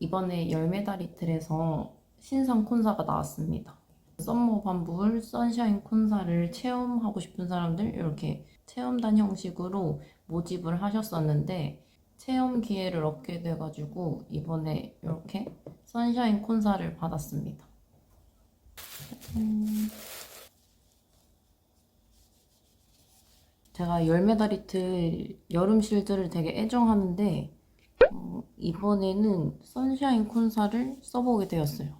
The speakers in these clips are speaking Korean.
이번에 열메다리틀에서 신상 콘사가 나왔습니다. 썸머 반불 선샤인 콘사를 체험하고 싶은 사람들 이렇게 체험단 형식으로 모집을 하셨었는데 체험 기회를 얻게 돼가지고 이번에 이렇게 선샤인 콘사를 받았습니다. 제가 열메다리틀 여름 실드를 되게 애정하는데 어, 이번에는 선샤인 콘사를 써보게 되었어요.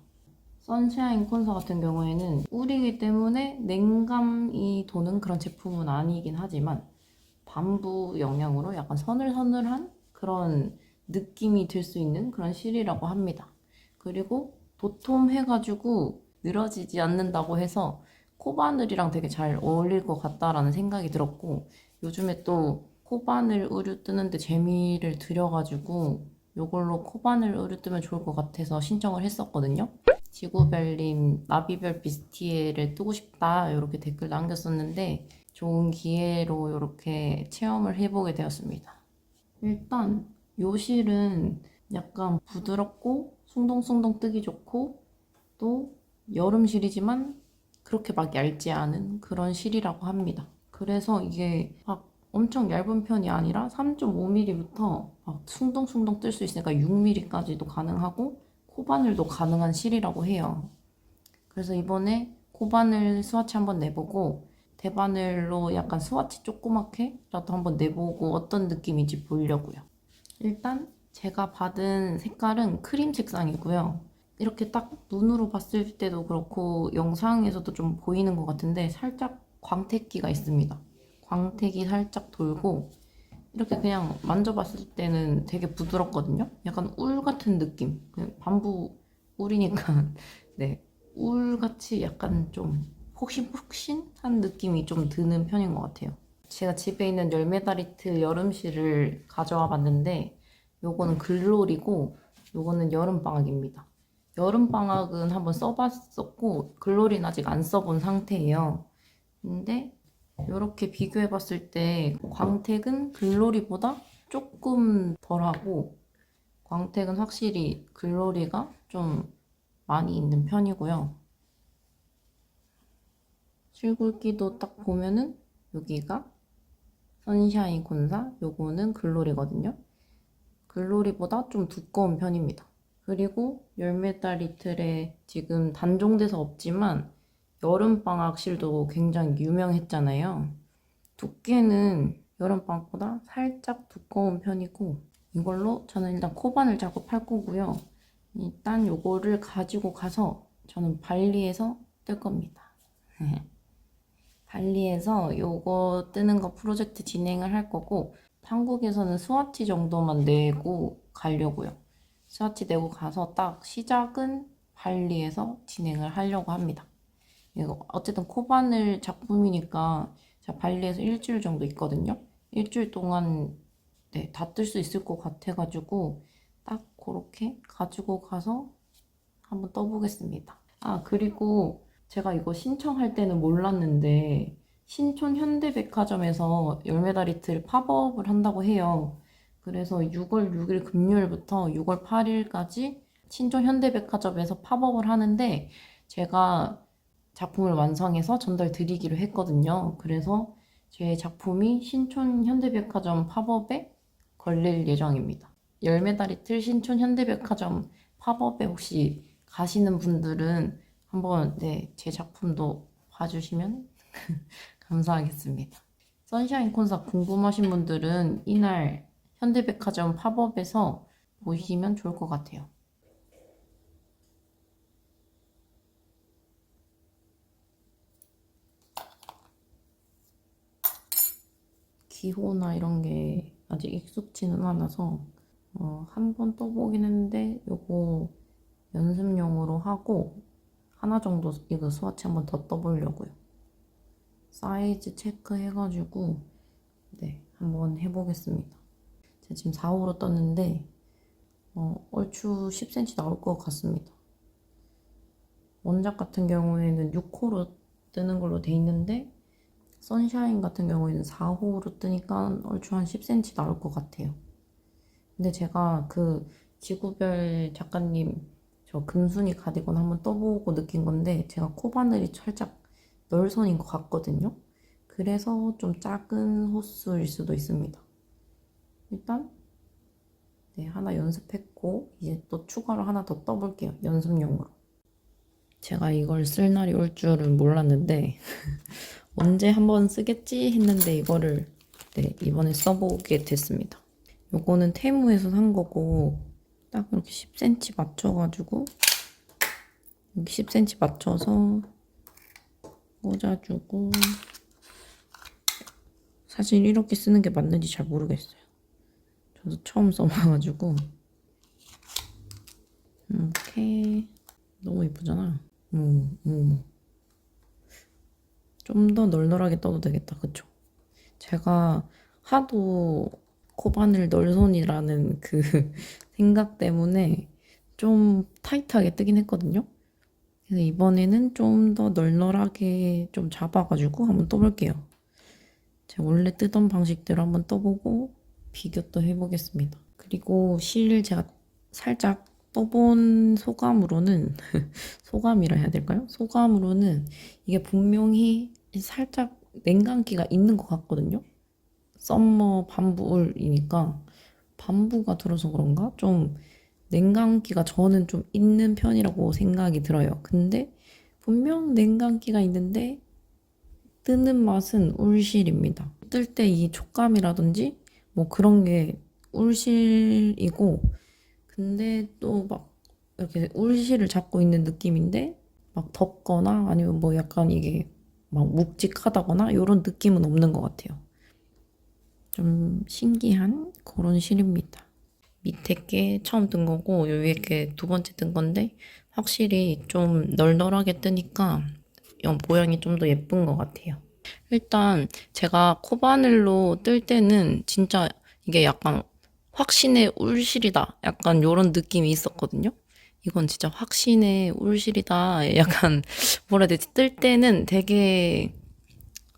선샤인 콘사 같은 경우에는 꿀이기 때문에 냉감이 도는 그런 제품은 아니긴 하지만 밤부 영향으로 약간 서늘서늘한 그런 느낌이 들 수 있는 그런 실이라고 합니다. 그리고 도톰 해가지고 늘어지지 않는다고 해서 코바늘이랑 되게 잘 어울릴 것 같다라는 생각이 들었고 요즘에 또 코바늘 의류 뜨는데 재미를 들여가지고 요걸로 코바늘 의류 뜨면 좋을 것 같아서 신청을 했었거든요. 지구별님 나비별 비스티에를 뜨고 싶다 이렇게 댓글 남겼었는데 좋은 기회로 이렇게 체험을 해보게 되었습니다. 일단 요 실은 약간 부드럽고 숭덩숭덩 뜨기 좋고 또 여름 실이지만 그렇게 막 얇지 않은 그런 실이라고 합니다. 그래서 이게 막 엄청 얇은 편이 아니라 3.5mm부터 막 숭덩숭덩 뜰 수 있으니까 6mm까지도 가능하고 코바늘도 가능한 실이라고 해요. 그래서 이번에 코바늘 스와치 한번 내보고 대바늘로 약간 스와치 조그맣게라도 한번 내보고 어떤 느낌인지 보려고요. 일단 제가 받은 색깔은 크림 색상이고요. 이렇게 딱 눈으로 봤을 때도 그렇고 영상에서도 좀 보이는 것 같은데 살짝 광택기가 있습니다. 광택이 살짝 돌고 이렇게 그냥 만져봤을 때는 되게 부드럽거든요. 약간 울 같은 느낌. 그냥 밤부 울이니까 네, 울 같이 약간 좀 폭신폭신한 느낌이 좀 드는 편인 것 같아요. 제가 집에 있는 열메다리트 여름실을 가져와 봤는데 요거는 글로리고 요거는 여름방학입니다. 여름방학은 한번 써봤었고 글로리는 아직 안 써본 상태예요. 근데 이렇게 비교해 봤을 때 광택은 글로리보다 조금 덜하고 광택은 확실히 글로리가 좀 많이 있는 편이고요. 실굵기도 딱 보면은 여기가 선샤인 콘사, 요거는 글로리거든요. 글로리보다 좀 두꺼운 편입니다. 그리고 열매달 리틀에 지금 단종돼서 없지만 여름방학 실도 굉장히 유명했잖아요. 두께는 여름방학보다 살짝 두꺼운 편이고 이걸로 저는 일단 코반을 작업할 거고요. 일단 요거를 가지고 가서 저는 발리에서 뜰 겁니다. 발리에서 요거 뜨는 거 프로젝트 진행을 할 거고 한국에서는 스와치 정도만 내고 가려고요. 스와치 내고 가서 딱 시작은 발리에서 진행을 하려고 합니다. 어쨌든 코바늘 작품이니까 제가 발리에서 일주일 정도 있거든요. 일주일 동안 네, 다 뜰 수 있을 것 같아가지고 딱 그렇게 가지고 가서 한번 떠보겠습니다. 아 그리고 제가 이거 신청할 때는 몰랐는데 신촌 현대백화점에서 열매다리틀 팝업을 한다고 해요. 그래서 6월 6일 금요일부터 6월 8일까지 신촌 현대백화점에서 팝업을 하는데 제가 작품을 완성해서 전달 드리기로 했거든요. 그래서 제 작품이 신촌 현대백화점 팝업에 걸릴 예정입니다. 열매다리 틀 신촌 현대백화점 팝업에 혹시 가시는 분들은 한번 네, 제 작품도 봐주시면 감사하겠습니다. 선샤인 콘서트 궁금하신 분들은 이날 현대백화점 팝업에서 보시면 좋을 것 같아요. 기호나 이런 게 아직 익숙지는 않아서 어, 한 번 떠보긴 했는데 요거 연습용으로 하고 하나 정도 이거 스와치 한 번 더 떠보려고요. 사이즈 체크해가지고 네 한번 해보겠습니다. 제가 지금 4호로 떴는데 어, 얼추 10cm 나올 것 같습니다. 원작 같은 경우에는 6호로 뜨는 걸로 돼 있는데 선샤인 같은 경우에는 4호로 뜨니까 얼추 한 10cm 나올 것 같아요. 근데 제가 그 지구별 작가님 저 금순이 가디건 한번 떠보고 느낀 건데 제가 코바늘이 살짝 널선인 것 같거든요. 그래서 좀 작은 호수일 수도 있습니다. 일단 네, 하나 연습했고 이제 또 추가로 하나 더 떠볼게요. 연습용으로. 제가 이걸 쓸 날이 올 줄은 몰랐는데 언제 한번 쓰겠지 했는데 이거를 네, 이번에 써보게 됐습니다. 요거는 테무에서 산 거고 딱 이렇게 10cm 맞춰가지고 여기 10cm 맞춰서 꽂아주고 사실 이렇게 쓰는 게 맞는지 잘 모르겠어요. 저도 처음 써봐가지고 이렇게 너무 이쁘잖아. 음, 음. 좀 더 널널하게 떠도 되겠다. 그쵸? 제가 하도 코바늘 널손이라는 그 생각 때문에 좀 타이트하게 뜨긴 했거든요. 그래서 이번에는 좀 더 널널하게 좀 잡아가지고 한번 떠볼게요. 제가 원래 뜨던 방식대로 한번 떠보고 비교 또 해보겠습니다. 그리고 실 제가 살짝 떠본 소감으로는 소감이라 해야 될까요? 소감으로는 이게 분명히 살짝 냉감기가 있는 것 같거든요. 썸머 밤부울이니까 밤부가 들어서 그런가? 좀 냉감기가 저는 좀 있는 편이라고 생각이 들어요. 근데 분명 냉감기가 있는데 뜨는 맛은 울실입니다. 뜰 때 이 촉감이라든지 뭐 그런 게 울실이고 근데 또 막 이렇게 울실을 잡고 있는 느낌인데 막 덥거나 아니면 뭐 약간 이게 막 묵직하다거나 이런 느낌은 없는 것 같아요. 좀 신기한 그런 실입니다. 밑에 게 처음 뜬 거고 요 위에 게 두 번째 뜬 건데 확실히 좀 널널하게 뜨니까 이 모양이 좀 더 예쁜 것 같아요. 일단 제가 코바늘로 뜰 때는 진짜 이게 약간 확신의 울실이다. 약간 요런 느낌이 있었거든요. 이건 진짜 확신의 울실이다. 약간 뭐라 해야 되지? 뜰 때는 되게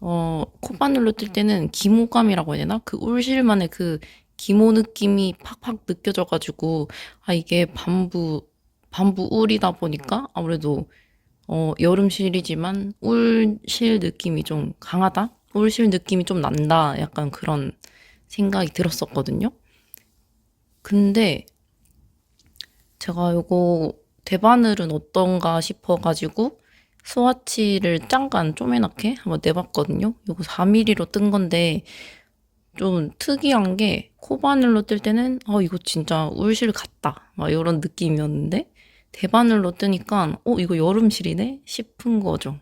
어 코바늘로 뜰 때는 기모감이라고 해야 되나? 그 울실만의 그 기모 느낌이 팍팍 느껴져가지고 아 이게 밤부 밤부 울이다 보니까 아무래도 어 여름실이지만 울실 느낌이 좀 강하다. 울실 느낌이 좀 난다. 약간 그런 생각이 들었었거든요. 근데 제가 요거 대바늘은 어떤가 싶어가지고 스와치를 잠깐 쪼매맣게 한번 내봤거든요. 요거 4mm로 뜬 건데 좀 특이한 게 코바늘로 뜰 때는 어 이거 진짜 울실 같다 막 이런 느낌이었는데 대바늘로 뜨니까 어 이거 여름실이네 싶은 거죠.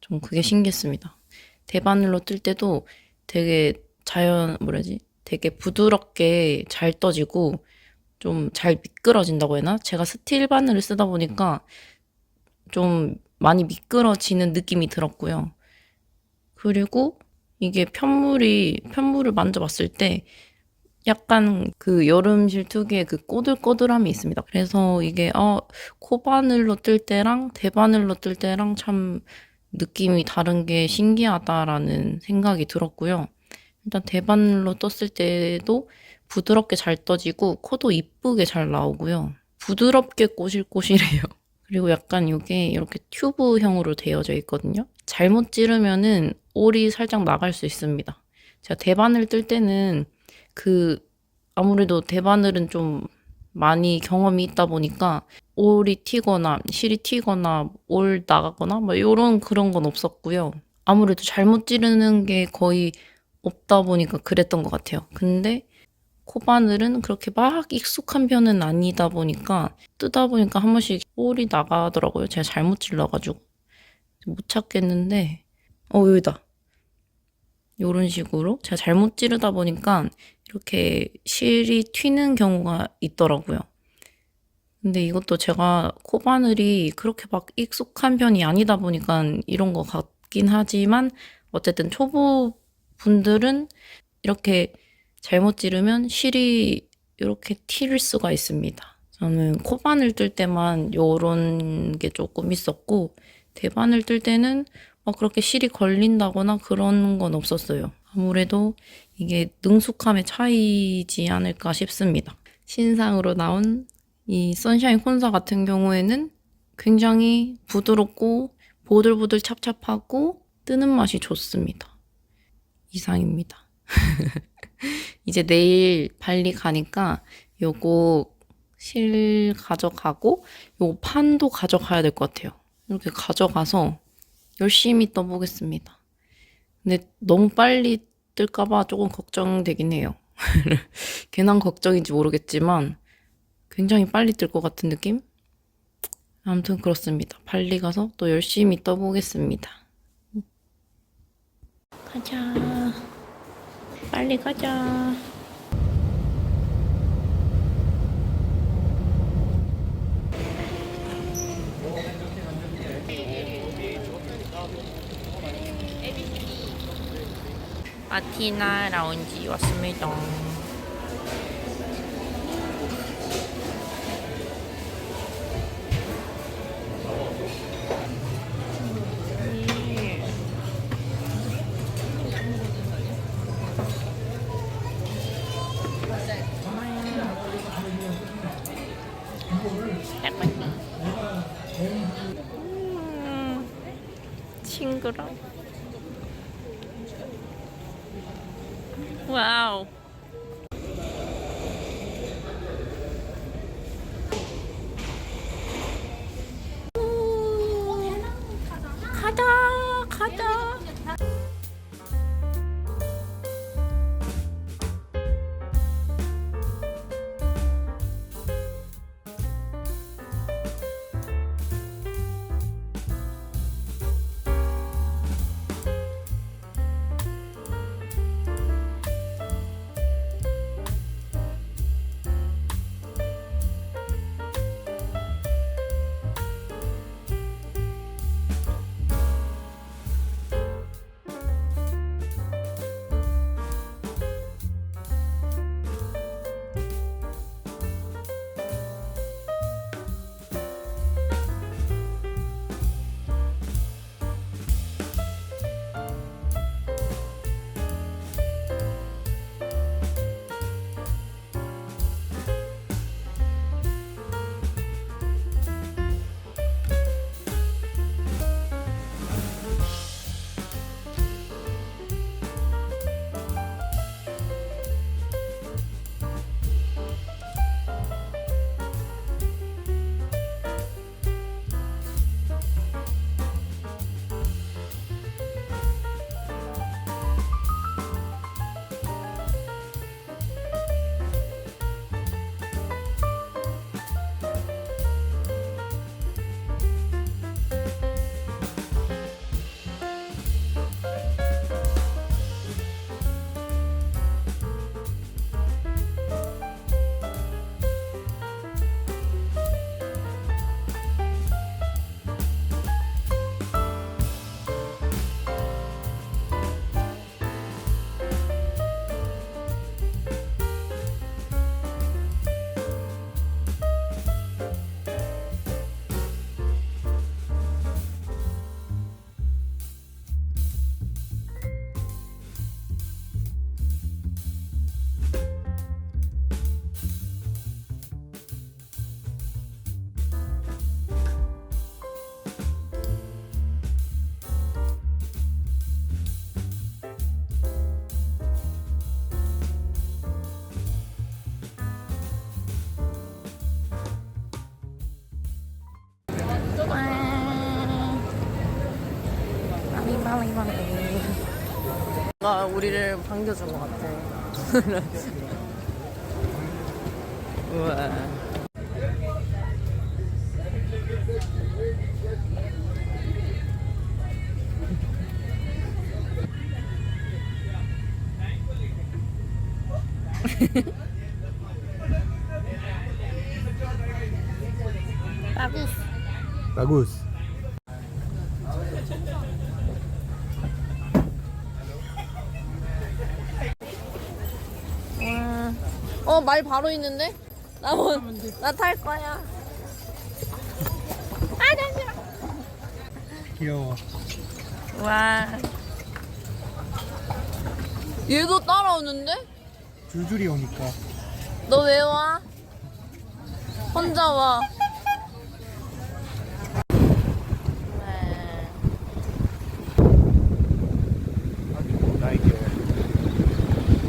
좀 그게 신기했습니다. 대바늘로 뜰 때도 되게 자연 뭐라지 되게 부드럽게 잘 떠지고 좀 잘 미끄러진다고 해나? 제가 스틸 바늘을 쓰다 보니까 좀 많이 미끄러지는 느낌이 들었고요. 그리고 이게 편물이 편물을 만져봤을 때 약간 그 여름실 특유의 그 꼬들꼬들함이 있습니다. 그래서 이게 어 코바늘로 뜰 때랑 대바늘로 뜰 때랑 참 느낌이 다른 게 신기하다라는 생각이 들었고요. 일단 대바늘로 떴을 때도 부드럽게 잘 떠지고 코도 이쁘게 잘 나오고요. 부드럽게 꼬실꼬실해요. 그리고 약간 이게 이렇게 튜브형으로 되어져 있거든요. 잘못 찌르면은 올이 살짝 나갈 수 있습니다. 제가 대바늘 뜰 때는 그 아무래도 대바늘은 좀 많이 경험이 있다 보니까 올이 튀거나 실이 튀거나 올 나가거나 뭐 이런 그런 건 없었고요. 아무래도 잘못 찌르는 게 거의 없다 보니까 그랬던 것 같아요. 근데 코바늘은 그렇게 막 익숙한 편은 아니다 보니까 뜨다 보니까 한 번씩 볼이 나가더라고요. 제가 잘못 찔러가지고 못 찾겠는데 어 여기다. 이런 식으로 제가 잘못 찌르다 보니까 이렇게 실이 튀는 경우가 있더라고요. 근데 이것도 제가 코바늘이 그렇게 막 익숙한 편이 아니다 보니까 이런 것 같긴 하지만 어쨌든 초보 분들은 이렇게 잘못 찌르면 실이 이렇게 튈 수가 있습니다. 저는 코바늘 뜰 때만 요런 게 조금 있었고 대바늘 뜰 때는 막 그렇게 실이 걸린다거나 그런 건 없었어요. 아무래도 이게 능숙함의 차이지 않을까 싶습니다. 신상으로 나온 이 선샤인 콘사 같은 경우에는 굉장히 부드럽고 보들보들 찹찹하고 뜨는 맛이 좋습니다. 이상입니다. 이제 내일 발리 가니까 요거 실 가져가고 요 판도 가져가야 될 것 같아요. 이렇게 가져가서 열심히 떠보겠습니다. 근데 너무 빨리 뜰까봐 조금 걱정되긴 해요. 괜한 걱정인지 모르겠지만 굉장히 빨리 뜰 것 같은 느낌? 아무튼 그렇습니다. 발리 가서 또 열심히 떠보겠습니다. 가자. 빨리 가자. 아티나 라운지 왔습니다. 우리를 반겨준 것 같아. 우와. Bagus. 어, 말 바로 있는데? 나, 뭐, 나탈 거야. 아, 잠시만. 귀여워. 와. 얘도 따라오는데? 줄줄이 오니까. 너 왜 와? 혼자 와. 네. 나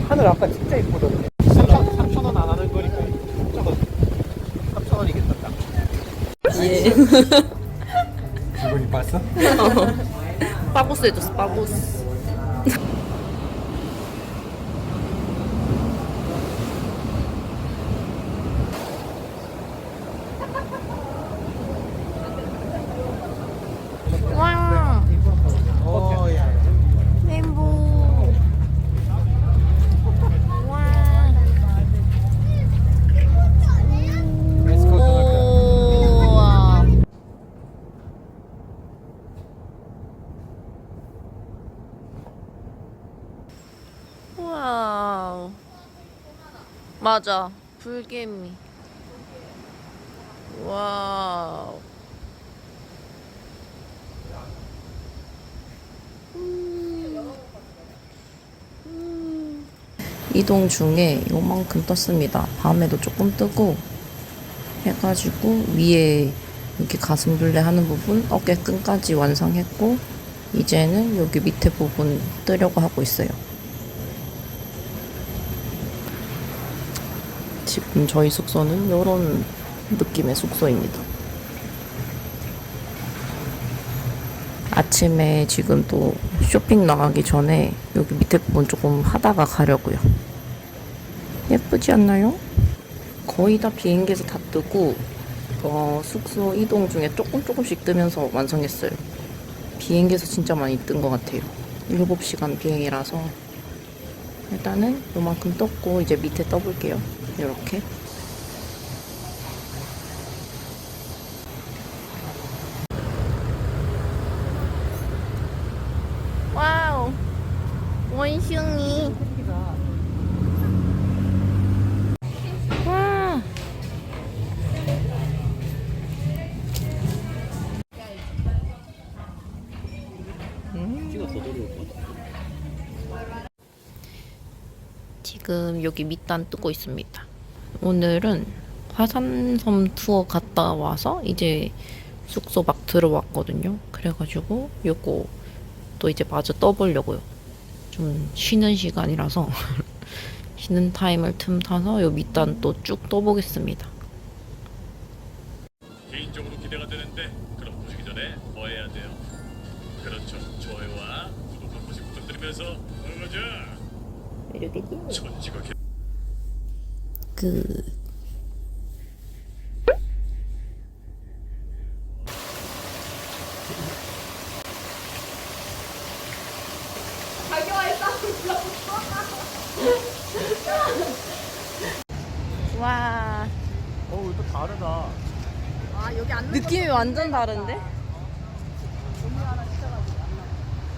하늘 아까 진짜 이쁘던데 3천 원 안 하는 거니까 3천 3천 원이겠다 딱 예. 기분이 봤어? 빠고스 해줬어, 빠고스. 와, 어, 야. 레인보우. 와. 우와. 와우. 맞아. 불개미. 와우. 이동 중에 요만큼 떴습니다. 밤에도 조금 뜨고 해가지고 위에 이렇게 가슴둘레 하는 부분 어깨끈까지 완성했고 이제는 여기 밑에 부분 뜨려고 하고 있어요. 지금 저희 숙소는 이런 느낌의 숙소입니다. 아침에 지금 또 쇼핑 나가기 전에 여기 밑에 부분 조금 하다가 가려고요. 예쁘지 않나요? 거의 다 비행기에서 다 뜨고 어, 숙소 이동 중에 조금 조금씩 뜨면서 완성했어요. 비행기에서 진짜 많이 뜬 것 같아요. 7시간 비행이라서 일단은 요만큼 떴고 이제 밑에 떠볼게요. 이렇게. 와우. 원숭이. 와 노래 지금 여기 밑단 뜨고 있습니다. 오늘은 화산섬 투어 갔다 와서 이제 숙소 막 들어왔거든요. 그래가지고 요거 또 이제 마저 떠보려고요. 좀 쉬는 시간이라서 쉬는 타임을 틈 타서 요 밑단 또 쭉 떠보겠습니다. 개인적으로 기대가 되는데 그럼 보시기 전에 뭐 해야 돼요? 그렇죠 좋아요와 구독 한 번씩 부탁드리면서 가자 이렇게 천지가 개... 그 와어 이거 다르다 느낌이 완전 다른데?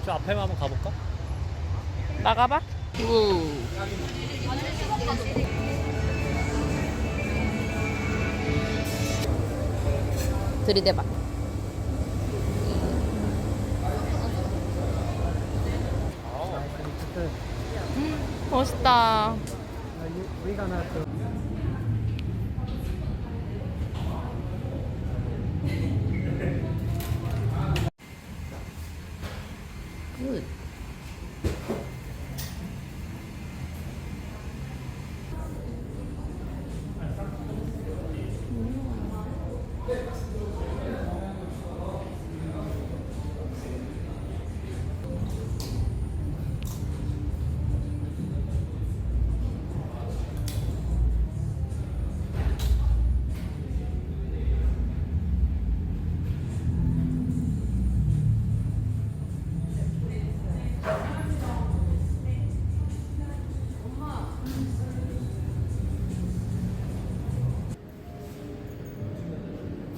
저 앞에만 한번 가볼까? 나가봐. 우. 들이대봐. 멋있다.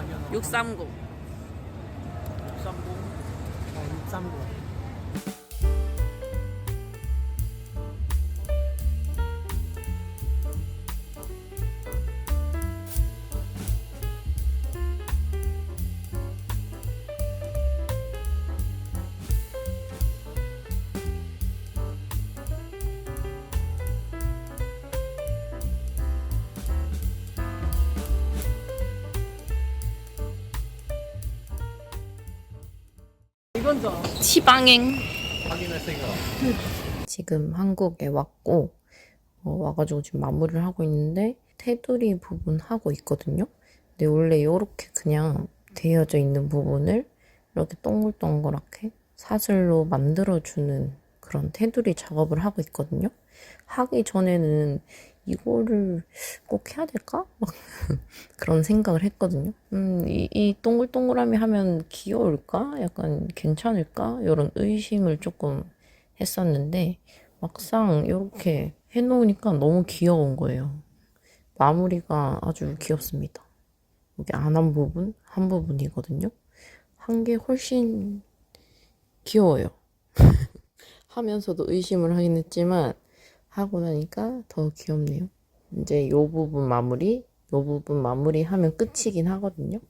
아니야? 너? 630. 630. 치방행. 지금 한국에 왔고 어, 와가지고 지금 마무리를 하고 있는데 테두리 부분 하고 있거든요. 근데 원래 이렇게 그냥 되어져 있는 부분을 이렇게 동글동글하게 사슬로 만들어주는 그런 테두리 작업을 하고 있거든요. 하기 전에는 이거를 꼭 해야 될까? 막 그런 생각을 했거든요. 음, 이, 이 동글동글함이 하면 귀여울까? 약간 괜찮을까? 이런 의심을 조금 했었는데 막상 이렇게 해놓으니까 너무 귀여운 거예요. 마무리가 아주 귀엽습니다. 여기 안 한 부분, 한 부분이거든요. 한 게 훨씬 귀여워요. 하면서도 의심을 하긴 했지만 하고 나니까 더 귀엽네요. 이제 요 부분 마무리, 요 부분 마무리 하면 끝이긴 하거든요.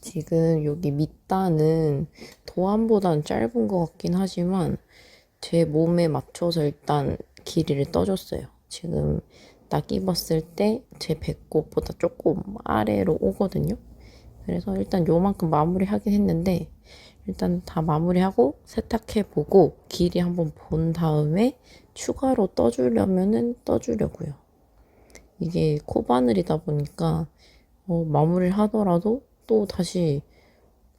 지금 여기 밑단은 도안보단 짧은 것 같긴 하지만 제 몸에 맞춰서 일단 길이를 떠줬어요. 지금 딱 입었을 때 제 배꼽보다 조금 아래로 오거든요. 그래서 일단 요만큼 마무리 하긴 했는데 일단 다 마무리하고 세탁해 보고 길이 한번 본 다음에 추가로 떠주려면은 떠주려고요. 이게 코바늘이다 보니까 어, 마무리를 하더라도 또 다시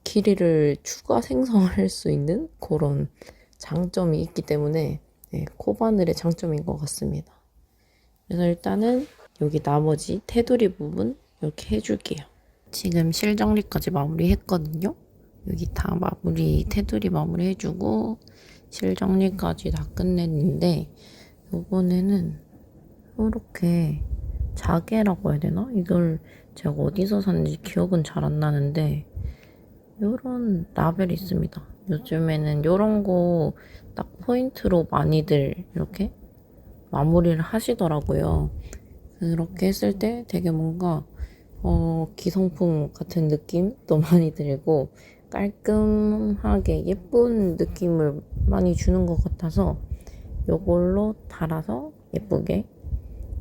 길이를 추가 생성할 수 있는 그런 장점이 있기 때문에 네, 코바늘의 장점인 것 같습니다. 그래서 일단은 여기 나머지 테두리 부분 이렇게 해줄게요. 지금 실정리까지 마무리했거든요. 여기 다 마무리 테두리 마무리 해주고 실 정리까지 다 끝냈는데 이번에는 이렇게 자개라고 해야 되나? 이걸 제가 어디서 샀는지 기억은 잘 안 나는데 요런 라벨이 있습니다. 요즘에는 요런 거 딱 포인트로 많이들 이렇게 마무리를 하시더라고요. 그렇게 했을 때 되게 뭔가 어, 기성품 같은 느낌도 많이 들고 깔끔하게 예쁜 느낌을 많이 주는 것 같아서 요걸로 달아서 예쁘게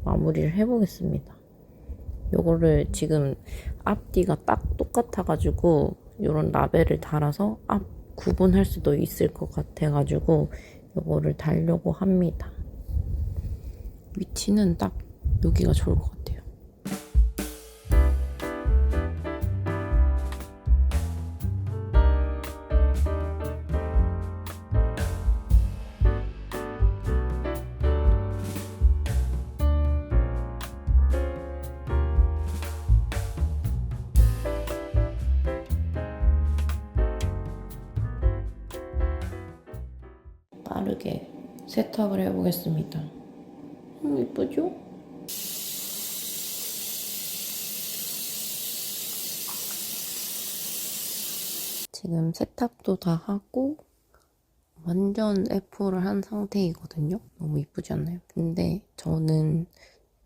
마무리를 해보겠습니다. 요거를 지금 앞뒤가 딱 똑같아가지고 요런 라벨을 달아서 앞 구분할 수도 있을 것 같아가지고 요거를 달려고 합니다. 위치는 딱 여기가 좋을 것 같아요. 빠르게 세탁을 해보겠습니다. 음, 예쁘죠? 지금 세탁도 다 하고 완전 F를 한 상태이거든요. 너무 이쁘지 않나요? 근데 저는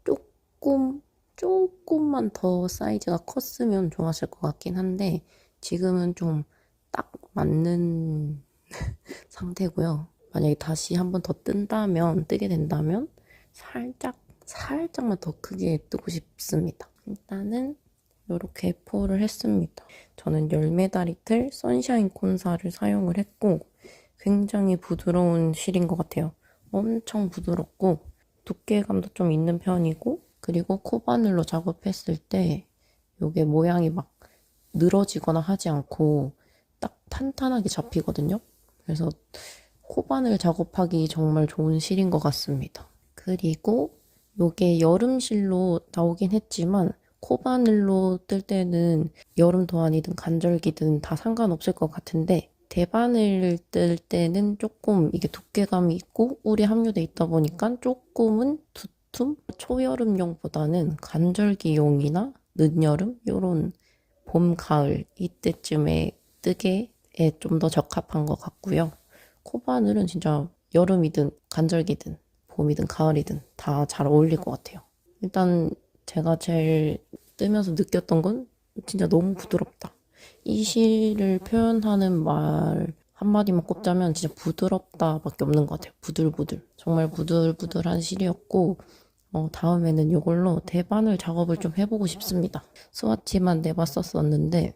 조금 조금만 더 사이즈가 컸으면 좋았을 것 같긴 한데 지금은 좀 딱 맞는 상태고요. 만약에 다시 한 번 더 뜬다면 뜨게 된다면 살짝 살짝만 더 크게 뜨고 싶습니다. 일단은 이렇게 F4를 했습니다. 저는 열메다리틀 선샤인 콘사를 사용을 했고 굉장히 부드러운 실인 것 같아요. 엄청 부드럽고 두께감도 좀 있는 편이고 그리고 코바늘로 작업했을 때 이게 모양이 막 늘어지거나 하지 않고 딱 탄탄하게 잡히거든요. 그래서 코바늘 작업하기 정말 좋은 실인 것 같습니다. 그리고 요게 여름실로 나오긴 했지만 코바늘로 뜰 때는 여름 도안이든 간절기든 다 상관없을 것 같은데 대바늘 뜰 때는 조금 이게 두께감이 있고 울이 함유돼 있다 보니까 조금은 두툼 초여름용보다는 간절기용이나 늦여름 요런 봄, 가을 이때쯤에 뜨개에 좀 더 적합한 것 같고요. 코바늘은 진짜 여름이든 간절기든 봄이든 가을이든 다 잘 어울릴 것 같아요. 일단 제가 제일 뜨면서 느꼈던 건 진짜 너무 부드럽다. 이 시를 표현하는 말 한마디만 꼽자면 진짜 부드럽다밖에 없는 것 같아요. 부들부들. 정말 부들부들한 시이었고 어, 다음에는 이걸로 대바늘 작업을 좀 해보고 싶습니다. 스와치만 내봤었었는데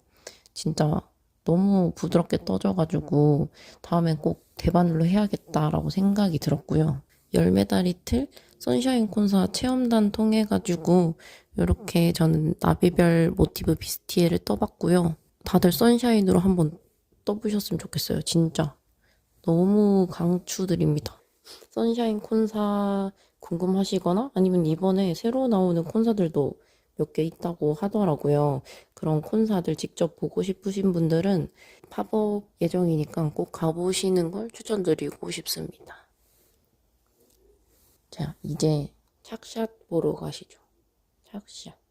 진짜 너무 부드럽게 떠져가지고 다음엔 꼭 대바늘로 해야겠다라고 생각이 들었고요. 열매다리틀 선샤인 콘사 체험단 통해가지고 이렇게 저는 나비별 모티브 비스티에를 떠봤고요. 다들 선샤인으로 한번 떠보셨으면 좋겠어요. 진짜 너무 강추드립니다. 선샤인 콘사 궁금하시거나 아니면 이번에 새로 나오는 콘사들도 몇 개 있다고 하더라고요. 그런 콘사들 직접 보고 싶으신 분들은 팝업 예정이니까 꼭 가보시는 걸 추천드리고 싶습니다. 자, 이제 착샷 보러 가시죠. 착샷.